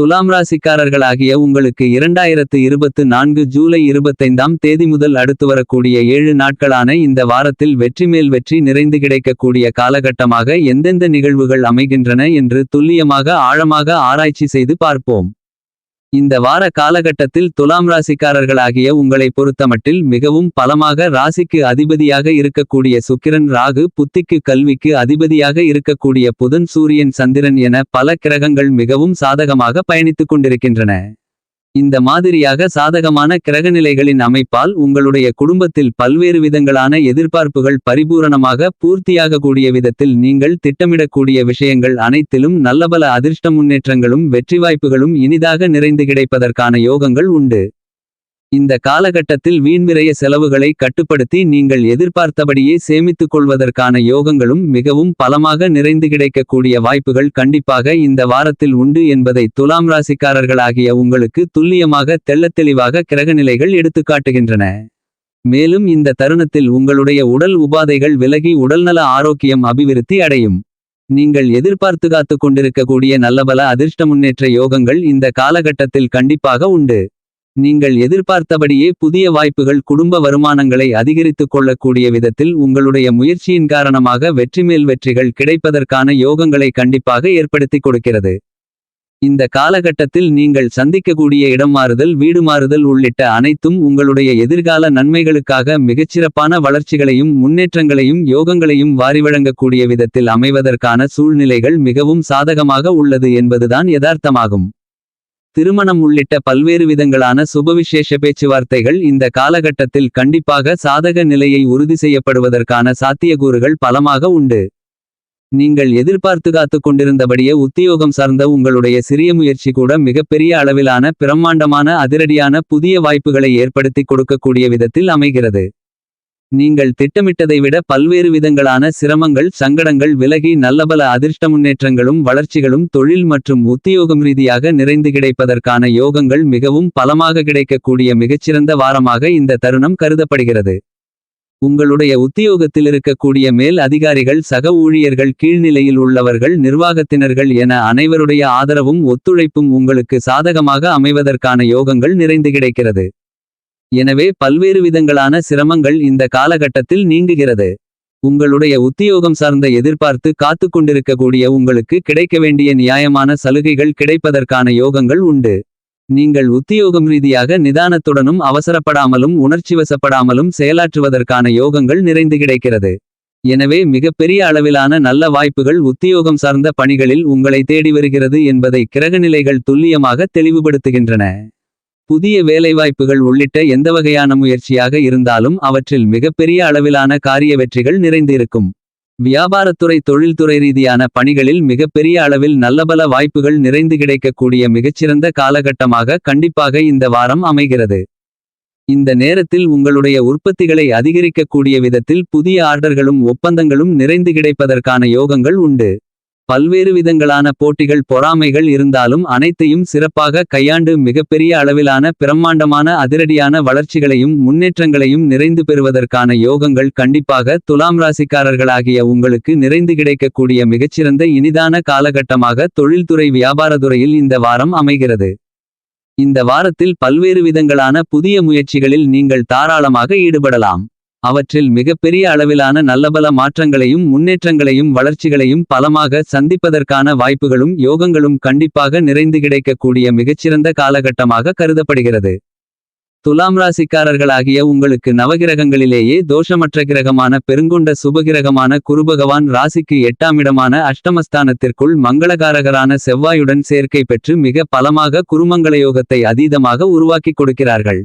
துலாம் ராசிக்காரர்களாகிய உங்களுக்கு இரண்டாயிரத்து இருபத்து நான்கு ஜூலை இருபத்தைந்தாம் தேதி முதல் அடுத்து வரக்கூடிய ஏழு நாட்களான இந்த வாரத்தில் வெற்றி மேல் வெற்றி நிறைந்து கிடைக்கக்கூடிய காலகட்டமாக எந்தெந்த நிகழ்வுகள் அமைகின்றன என்று துல்லியமாக ஆழமாக ஆராய்ச்சி செய்து பார்ப்போம். இந்த வார காலகட்டத்தில் துலாம் ராசிக்காரர்களாகிய உங்களை பொறுத்தமட்டில் மிகவும் பலமாக ராசிக்கு அதிபதியாக இருக்கக்கூடிய சுக்கிரன் ராகு புத்திக்கு கல்விக்கு அதிபதியாக இருக்கக்கூடிய புதன் சூரியன் சந்திரன் என பல கிரகங்கள் மிகவும் சாதகமாக பயணித்துக் கொண்டிருக்கின்றன. இந்த மாதிரியாக சாதகமான கிரகநிலைகளின் அமைப்பால் உங்களுடைய குடும்பத்தில் பல்வேறு விதங்களான எதிர்பார்ப்புகள் பரிபூரணமாக பூர்த்தியாகக்கூடிய விதத்தில் நீங்கள் திட்டமிடக்கூடிய விஷயங்கள் அனைத்திலும் நல்லபல அதிர்ஷ்ட முன்னேற்றங்களும் வெற்றி வாய்ப்புகளும் இனிதாக நிறைந்து கிடைப்பதற்கான யோகங்கள் உண்டு. இந்த காலகட்டத்தில் வீண்விரய செலவுகளை கட்டுப்படுத்தி நீங்கள் எதிர்பார்த்தபடியே சேமித்துக் கொள்வதற்கான யோகங்களும் மிகவும் பலமாக நிறைந்து கிடைக்கக்கூடிய வாய்ப்புகள் கண்டிப்பாக இந்த வாரத்தில் உண்டு என்பதை துலாம் ராசிக்காரர்களாகிய உங்களுக்கு துல்லியமாக தெள்ளத்தெளிவாக கிரகநிலைகள் எடுத்துக்காட்டுகின்றன. மேலும் இந்த தருணத்தில் உங்களுடைய உடல் உபாதைகள் விலகி உடல்நல ஆரோக்கியம் அபிவிருத்தி அடையும். நீங்கள் எதிர்பார்த்து காத்து கொண்டிருக்கக்கூடிய நல்லபல அதிர்ஷ்ட முன்னேற்ற யோகங்கள் இந்த காலகட்டத்தில் கண்டிப்பாக உண்டு. நீங்கள் எதிர்பார்த்தபடியே புதிய வாய்ப்புகள் குடும்ப வருமானங்களை அதிகரித்துக் கொள்ளக்கூடிய விதத்தில் உங்களுடைய முயற்சியின் காரணமாக வெற்றிமேல் வெற்றிகள் கிடைப்பதற்கான யோகங்களை கண்டிப்பாக ஏற்படுத்திக் கொடுக்கிறது. இந்த காலகட்டத்தில் நீங்கள் சந்திக்கக்கூடிய இடம் மாறுதல் வீடு மாறுதல் உள்ளிட்ட அனைத்தும் உங்களுடைய எதிர்கால நன்மைகளுக்காக மிகச்சிறப்பான வளர்ச்சிகளையும் முன்னேற்றங்களையும் யோகங்களையும் வாரி வழங்கக்கூடிய விதத்தில் அமைவதற்கான சூழ்நிலைகள் மிகவும் சாதகமாக உள்ளது என்பதுதான் யதார்த்தமாகும். திருமணம் உள்ளிட்ட பல்வேறு விதங்களான சுபவிசேஷ பேச்சுவார்த்தைகள் இந்த காலகட்டத்தில் கண்டிப்பாக சாதக நிலையை உறுதி செய்யப்படுவதற்கான சாத்தியக்கூறுகள் பலமாக உண்டு. நீங்கள் எதிர்பார்த்து காத்துக் கொண்டிருந்தபடியே உத்தியோகம் சார்ந்த உங்களுடைய சிறிய முயற்சி கூட மிகப்பெரிய அளவிலான பிரம்மாண்டமான அதிரடியான புதிய வாய்ப்புகளை ஏற்படுத்தி கொடுக்கக்கூடிய விதத்தில் அமைகிறது. நீங்கள் திட்டமிட்டதை விட பல்வேறு விதங்களான சிரமங்கள் சங்கடங்கள் விலகி நல்லபல அதிர்ஷ்ட முன்னேற்றங்களும் வளர்ச்சிகளும் தொழில் மற்றும் உத்தியோகம் ரீதியாக நிறைந்து கிடைப்பதற்கான யோகங்கள் மிகவும் பலமாக கிடைக்கக்கூடிய மிகச்சிறந்த வாரமாக இந்த தருணம் கருதப்படுகிறது. உங்களுடைய உத்தியோகத்தில் இருக்கக்கூடிய மேல் அதிகாரிகள் சக ஊழியர்கள் கீழ்நிலையில் உள்ளவர்கள் நிர்வாகத்தினர்கள் என அனைவருடைய ஆதரவும் ஒத்துழைப்பும் உங்களுக்கு சாதகமாக அமைவதற்கான யோகங்கள் நிறைந்து கிடைக்கிறது. எனவே பல்வேறு விதங்களான சிரமங்கள் இந்த காலகட்டத்தில் நீங்குகிறது. உங்களுடைய உத்தியோகம் சார்ந்த எதிர்பார்த்து காத்து கொண்டிருக்கக்கூடிய உங்களுக்கு கிடைக்க வேண்டிய நியாயமான சலுகைகள் கிடைப்பதற்கான யோகங்கள் உண்டு. நீங்கள் உத்தியோகம் ரீதியாக நிதானத்துடனும் அவசரப்படாமலும் உணர்ச்சிவசப்படாமலும் செயலாற்றுவதற்கான யோகங்கள் நிறைந்து கிடைக்கிறது. எனவே மிகப்பெரிய அளவிலான நல்ல வாய்ப்புகள் உத்தியோகம் சார்ந்த பணிகளில் உங்களை தேடி வருகிறது என்பதை கிரகநிலைகள் துல்லியமாக தெளிவுபடுத்துகின்றன. புதிய வேலைவாய்ப்புகள் உள்ளிட்ட எந்த வகையான முயற்சியாக இருந்தாலும் அவற்றில் மிகப்பெரிய அளவிலான காரிய வெற்றிகள் நிறைந்திருக்கும். வியாபாரத்துறை தொழில்துறை ரீதியான பணிகளில் மிகப்பெரிய அளவில் நல்லபல வாய்ப்புகள் நிறைந்து கிடைக்கக்கூடிய மிகச்சிறந்த காலகட்டமாக கண்டிப்பாக இந்த வாரம் அமைகிறது. இந்த நேரத்தில் உங்களுடைய உற்பத்திகளை அதிகரிக்கக்கூடிய விதத்தில் புதிய ஆர்டர்களும் ஒப்பந்தங்களும் நிறைந்து கிடைப்பதற்கான யோகங்கள் உண்டு. பல்வேறு விதங்களான போட்டிகள் பொறாமைகள் இருந்தாலும் அனைத்தையும் சிறப்பாக கையாண்டு மிகப்பெரிய அளவிலான பிரம்மாண்டமான அதிரடியான வளர்ச்சிகளையும் முன்னேற்றங்களையும் நிறைந்து பெறுவதற்கான யோகங்கள் கண்டிப்பாக துலாம் ராசிக்காரர்களாகிய உங்களுக்கு நிறைந்து கிடைக்கக்கூடிய மிகச்சிறந்த இனிதான காலகட்டமாக தொழில்துறை வியாபாரத்துறையில் இந்த வாரம் அமைகிறது. இந்த வாரத்தில் பல்வேறு விதங்களான புதிய முயற்சிகளில் நீங்கள் தாராளமாக ஈடுபடலாம். அவற்றில் மிகப்பெரிய அளவிலான நல்லபல மாற்றங்களையும் முன்னேற்றங்களையும் வளர்ச்சிகளையும் பலமாக சந்திப்பதற்கான வாய்ப்புகளும் யோகங்களும் கண்டிப்பாக நிறைந்து கிடைக்கக்கூடிய மிகச்சிறந்த காலகட்டமாக கருதப்படுகிறது. துலாம் ராசிக்காரர்களாகிய உங்களுக்கு நவகிரகங்களிலேயே தோஷமற்ற கிரகமான பெருங்கொண்ட சுபகிரகமான குருபகவான் ராசிக்கு எட்டாமிடமான அஷ்டமஸ்தானத்திற்குள் மங்களகாரகரான செவ்வாயுடன் சேர்க்கை பெற்று மிக பலமாக குருமங்களயோகத்தை அதீதமாக உருவாக்கிக் கொடுக்கிறார்கள்.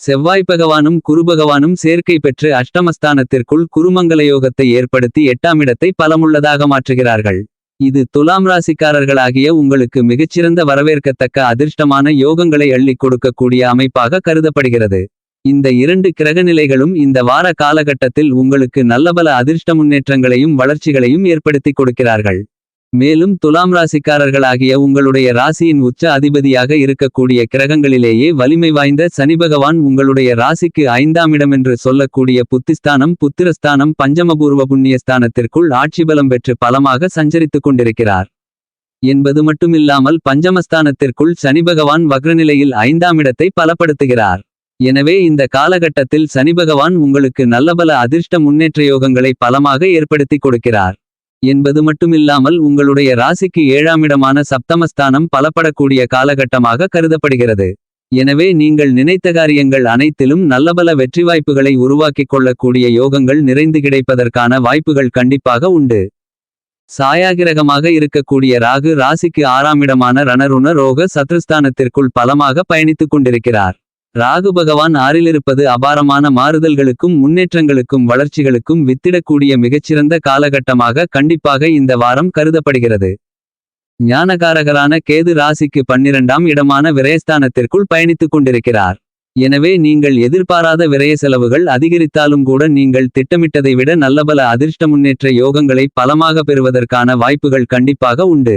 செவ்வாய் பகவானும் குருபகவானும் சேர்க்கை பெற்று அஷ்டமஸ்தானத்திற்குள் குருமங்களயோகத்தை ஏற்படுத்தி எட்டாமிடத்தை பலமுள்ளதாக மாற்றுகிறார்கள். இது துலாம் ராசிக்காரர்களாகிய உங்களுக்கு மிகச்சிறந்த வரவேற்கத்தக்க அதிர்ஷ்டமான யோகங்களை அள்ளிக் கொடுக்கக்கூடிய அமைப்பாக கருதப்படுகிறது. இந்த இரண்டு கிரகநிலைகளும் இந்த வார காலகட்டத்தில் உங்களுக்கு நல்லபல அதிர்ஷ்ட முன்னேற்றங்களையும் வளர்ச்சிகளையும் ஏற்படுத்திக் கொடுக்கிறார்கள். மேலும் துலாம் ராசிக்காரர்களாகிய உங்களுடைய ராசியின் உச்ச அதிபதியாக இருக்கக்கூடிய கிரகங்களிலேயே வலிமை வாய்ந்த சனிபகவான் உங்களுடைய ராசிக்கு ஐந்தாம் இடமென்று சொல்லக்கூடிய புத்திஸ்தானம் புத்திரஸ்தானம் பஞ்சமபூர்வ புண்ணியஸ்தானத்திற்குள் ஆட்சி பலம் பெற்று பலமாக சஞ்சரித்துக் கொண்டிருக்கிறார். என்பது மட்டுமில்லாமல் பஞ்சமஸ்தானத்திற்குள் சனிபகவான் வக்ரநிலையில் ஐந்தாம் இடத்தை பலப்படுத்துகிறார். எனவே இந்த காலகட்டத்தில் சனிபகவான் உங்களுக்கு நல்லபல அதிர்ஷ்ட முன்னேற்ற யோகங்களை பலமாக ஏற்படுத்தி கொடுக்கிறார். என்பது மட்டுமில்லாமல் உங்களுடைய ராசிக்கு ஏழாமிடமான சப்தமஸ்தானம் பலப்படக்கூடிய காலகட்டமாக கருதப்படுகிறது. எனவே நீங்கள் நினைத்த காரியங்கள் அனைத்திலும் நல்லபல வெற்றி வாய்ப்புகளை உருவாக்கிக் கொள்ளக்கூடிய யோகங்கள் நிறைந்து கிடைப்பதற்கான வாய்ப்புகள் கண்டிப்பாக உண்டு. சாயாகிரகமாக இருக்கக்கூடிய ராகு ராசிக்கு ஆறாமிடமான ரணருண ரோக சத்ருஸ்தானத்திற்குள் பலமாக பயணித்துக் கொண்டிருக்கிறார். ராகு பகவான் ஆறிலிருப்பது அபாரமான மாறுதல்களுக்கும் முன்னேற்றங்களுக்கும் வளர்ச்சிகளுக்கும் வித்திடக்கூடிய மிகச்சிறந்த காலகட்டமாக கண்டிப்பாக இந்த வாரம் கருதப்படுகிறது. ஞானகாரகரான கேது ராசிக்கு பன்னிரண்டாம் இடமான விரயஸ்தானத்திற்குள் பயணித்துக் கொண்டிருக்கிறார். எனவே நீங்கள் எதிர்பாராத விரய செலவுகள் அதிகரித்தாலும் கூட நீங்கள் திட்டமிட்டதை விட நல்லபல அதிர்ஷ்ட முன்னேற்ற யோகங்களை பலமாக பெறுவதற்கான வாய்ப்புகள் கண்டிப்பாக உண்டு.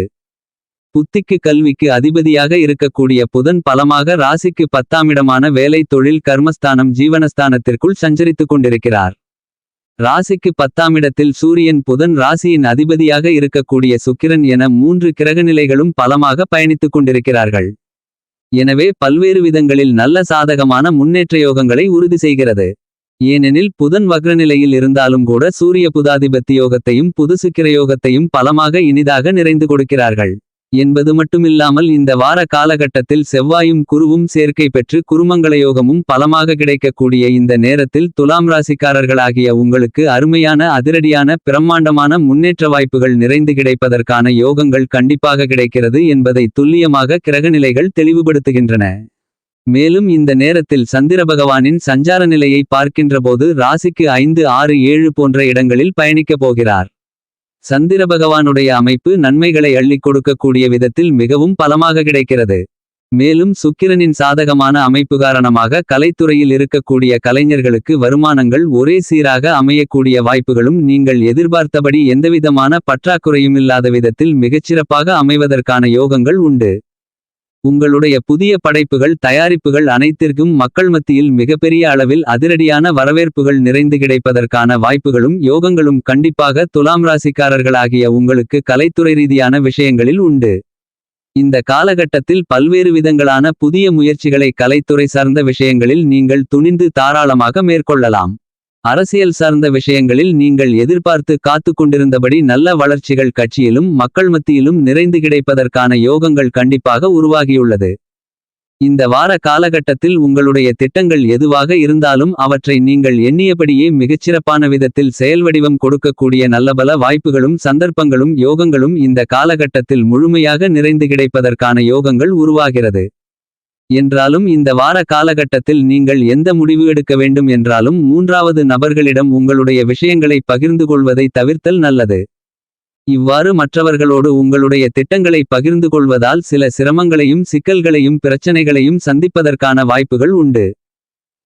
புத்திக்கு கல்விக்கு அதிபதியாக இருக்கக்கூடிய புதன் பலமாக ராசிக்கு பத்தாமிடமான வேலை தொழில் கர்மஸ்தானம் ஜீவனஸ்தானத்திற்குள் சஞ்சரித்துக் கொண்டிருக்கிறார். ராசிக்கு பத்தாமிடத்தில் சூரியன் புதன் ராசியின் அதிபதியாக இருக்கக்கூடிய சுக்கிரன் என மூன்று கிரகநிலைகளும் பலமாக பயணித்துக் கொண்டிருக்கிறார்கள். எனவே பல்வேறு விதங்களில் நல்ல சாதகமான முன்னேற்ற யோகங்களை உறுதி செய்கிறது. ஏனெனில் புதன் வக்ரநிலையில் இருந்தாலும் கூட சூரிய புதாதிபத்தி யோகத்தையும் புது சுக்கிர யோகத்தையும் பலமாக இனிதாக நிறைந்து கொடுக்கிறார்கள். என்பது மட்டுமில்லாமல் இந்த வார காலகட்டத்தில் செவ்வாயும் குருவும் சேர்க்கை பெற்று குருமங்கள யோகமும் பலமாக கிடைக்கக்கூடிய இந்த நேரத்தில் துலாம் ராசிக்காரர்களாகிய உங்களுக்கு அருமையான அதிரடியான பிரம்மாண்டமான முன்னேற்ற வாய்ப்புகள் நிறைந்து கிடைப்பதற்கான யோகங்கள் கண்டிப்பாக கிடைக்கிறது என்பதை துல்லியமாக கிரகநிலைகள் தெளிவுபடுத்துகின்றன. மேலும் இந்த நேரத்தில் சந்திர பகவானின் சஞ்சார நிலையை பார்க்கின்றபோது ராசிக்கு ஐந்து ஆறு ஏழு போன்ற இடங்களில் பயணிக்கப் போகிறார். சந்திர பகவானுடைய அமைப்பு நன்மைகளை அள்ளிக் கொடுக்கக்கூடிய விதத்தில் மிகவும் பலமாக கிடைக்கிறது. மேலும் சுக்கிரனின் சாதகமான அமைப்பு காரணமாக கலைத்துறையில் இருக்கக்கூடிய கலைஞர்களுக்கு வருமானங்கள் ஒரே சீராக அமையக்கூடிய வாய்ப்புகளும் நீங்கள் எதிர்பார்த்தபடி எந்தவிதமான பற்றாக்குறையும் இல்லாத விதத்தில் மிகச்சிறப்பாக அமைவதற்கான யோகங்கள் உண்டு. உங்களுடைய புதிய படைப்புகள் தயாரிப்புகள் அனைத்திற்கும் மக்கள் மத்தியில் மிகப்பெரிய அளவில் அதிரடியான வரவேற்புகள் நிறைந்து கிடைப்பதற்கான வாய்ப்புகளும் யோகங்களும் கண்டிப்பாக துலாம் ராசிக்காரர்களாகிய உங்களுக்கு கலைத்துறை ரீதியான விஷயங்களில் உண்டு. இந்த காலகட்டத்தில் பல்வேறு விதங்களான புதிய முயற்சிகளை கலைத்துறை சார்ந்த விஷயங்களில் நீங்கள் துணிந்து தாராளமாக மேற்கொள்ளலாம். அரசியல் சார்ந்த விஷயங்களில் நீங்கள் எதிர்பார்த்து காத்து கொண்டிருந்தபடி நல்ல வளர்ச்சிகள் கட்சியிலும் மக்கள் மத்தியிலும் நிறைந்து கிடைப்பதற்கான யோகங்கள் கண்டிப்பாக உருவாகியுள்ளது. இந்த வார காலகட்டத்தில் உங்களுடைய திட்டங்கள் எதுவாக இருந்தாலும் அவற்றை நீங்கள் எண்ணியபடியே மிகச்சிறப்பான விதத்தில் செயல்வடிவம் கொடுக்கக்கூடிய நல்லபல வாய்ப்புகளும் சந்தர்ப்பங்களும் யோகங்களும் இந்த காலகட்டத்தில் முழுமையாக நிறைந்து கிடைப்பதற்கான யோகங்கள் உருவாகிறது. என்றாலும் இந்த வார காலகட்டத்தில் நீங்கள் எந்த முடிவு எடுக்க வேண்டும் என்றாலும் மூன்றாவது நபர்களிடம் உங்களுடைய விஷயங்களை பகிர்ந்து கொள்வதை தவிர்த்தல் நல்லது. இவ்வாறு மற்றவர்களோடு உங்களுடைய திட்டங்களை பகிர்ந்து கொள்வதால் சில சிரமங்களையும் சிக்கல்களையும் பிரச்சனைகளையும் சந்திப்பதற்கான வாய்ப்புகள் உண்டு.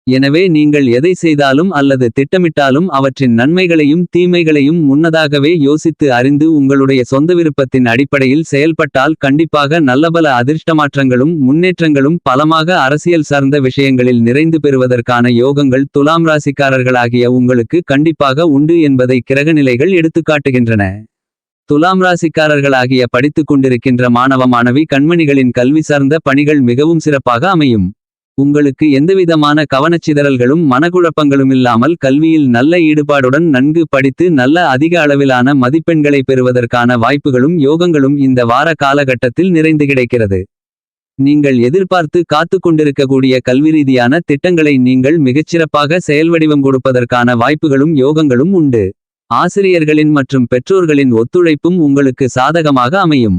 எனவே நீங்கள் எதை செய்தாலும் அல்லது திட்டமிட்டாலும் அவற்றின் நன்மைகளையும் தீமைகளையும் முன்னதாகவே யோசித்து அறிந்து உங்களுடைய சொந்த விருப்பத்தின் அடிப்படையில் செயல்பட்டால் கண்டிப்பாக நல்லபல அதிர்ஷ்டமாற்றங்களும் முன்னேற்றங்களும் பலமாக அரசியல் சார்ந்த விஷயங்களில் நிறைந்து பெறுவதற்கான யோகங்கள் துலாம் ராசிக்காரர்களாகிய உங்களுக்கு கண்டிப்பாக உண்டு என்பதை கிரகநிலைகள் எடுத்துக்காட்டுகின்றன. துலாம் ராசிக்காரர்களாகிய படித்துக் கொண்டிருக்கின்ற மாணவ மாணவி கண்மணிகளின் கல்வி சார்ந்த பணிகள் மிகவும் சிறப்பாக அமையும். உங்களுக்கு எந்தவிதமான கவனச்சிதறல்களும் மனக்குழப்பங்களும் இல்லாமல் கல்வியில் நல்ல ஈடுபாடுடன் நன்கு படித்து நல்ல அதிக அளவிலான மதிப்பெண்களை பெறுவதற்கான வாய்ப்புகளும் யோகங்களும் இந்த வார காலகட்டத்தில் நிறைந்து கிடைக்கிறது. நீங்கள் எதிர்பார்த்து காத்து கொண்டிருக்கக்கூடிய கல்வி ரீதியான திட்டங்களை நீங்கள் மிகச்சிறப்பாக செயல்வடிவம் கொடுப்பதற்கான வாய்ப்புகளும் யோகங்களும் உண்டு. ஆசிரியர்களின் மற்றும் பெற்றோர்களின் ஒத்துழைப்பும் உங்களுக்கு சாதகமாக அமையும்.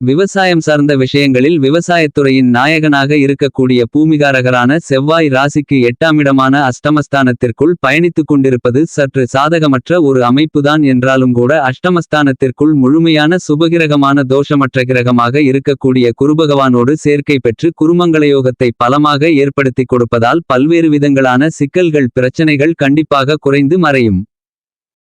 விவசாயம் சார்ந்த விஷயங்களில் விவசாயத்துறையின் நாயகனாக இருக்கக்கூடிய பூமிகாரகரான செவ்வாய் ராசிக்கு எட்டாமிடமான அஷ்டமஸ்தானத்திற்குள் பயணித்துக் கொண்டிருப்பது சற்று சாதகமற்ற ஒரு அமைப்புதான் என்றாலும் கூட அஷ்டமஸ்தானத்திற்குள் முழுமையான சுபகிரகமான தோஷமற்ற கிரகமாக இருக்கக்கூடிய குருபகவானோடு சேர்க்கை பெற்று குருமங்களயோகத்தை பலமாக ஏற்படுத்தி கொடுப்பதால் பல்வேறு விதங்களான சிக்கல்கள் பிரச்சனைகள் கண்டிப்பாக குறைந்து மறையும்.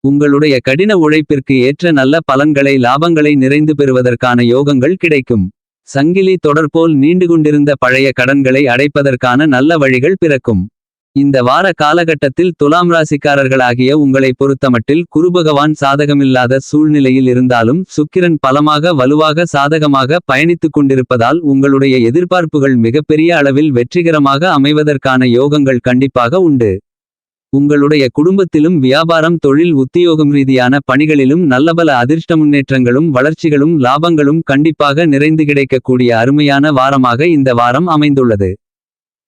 உங்களுடைய கடின உழைப்பிற்கு ஏற்ற நல்ல பலன்களை லாபங்களை நிறைந்து பெறுவதற்கான யோகங்கள் கிடைக்கும். சங்கிலி தொடர்போல் நீண்டு கொண்டிருந்த பழைய கடன்களை அடைப்பதற்கான நல்ல வழிகள் பிறக்கும். இந்த வார காலகட்டத்தில் துலாம் ராசிக்காரர்களாகிய உங்களை பொறுத்தமட்டில் குருபகவான் சாதகமில்லாத சூழ்நிலையில் இருந்தாலும் சுக்கிரன் பலமாக வலுவாக சாதகமாக பயணித்துக் கொண்டிருப்பதால் உங்களுடைய எதிர்பார்ப்புகள் மிகப்பெரிய அளவில் வெற்றிகரமாக அமைவதற்கான யோகங்கள் கண்டிப்பாக உண்டு. உங்களுடைய குடும்பத்திலும் வியாபாரம் தொழில் உத்தியோகம் ரீதியான பணிகளிலும் நல்லபல அதிர்ஷ்ட முன்னேற்றங்களும் வளர்ச்சிகளும் லாபங்களும் கண்டிப்பாக நிறைந்து கிடைக்கக்கூடிய அருமையான வாரமாக இந்த வாரம் அமைந்துள்ளது.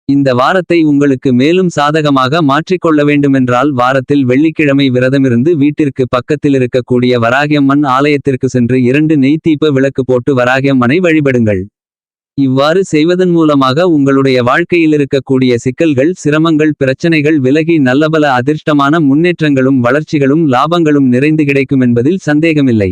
இந்த வாரத்தை உங்களுக்கு மேலும் சாதகமாக மாற்றிக்கொள்ள வேண்டுமென்றால் வாரத்தில் வெள்ளிக்கிழமை விரதமிருந்து வீட்டிற்கு பக்கத்தில் இருக்கக்கூடிய வராகியம்மன் ஆலயத்திற்கு சென்று இரண்டு நெய்த்தீப்ப விளக்கு போட்டு வராகியம்மனை வழிபடுங்கள். இவ்வாறு செய்வதன் மூலமாக உங்களுடைய வாழ்க்கையில் இருக்கக்கூடிய சிக்கல்கள் சிரமங்கள் பிரச்சனைகள் விலகி நல்லபல அதிர்ஷ்டமான முன்னேற்றங்களும் வளர்ச்சிகளும் லாபங்களும் நிறைந்து கிடைக்கும் என்பதில் சந்தேகமில்லை.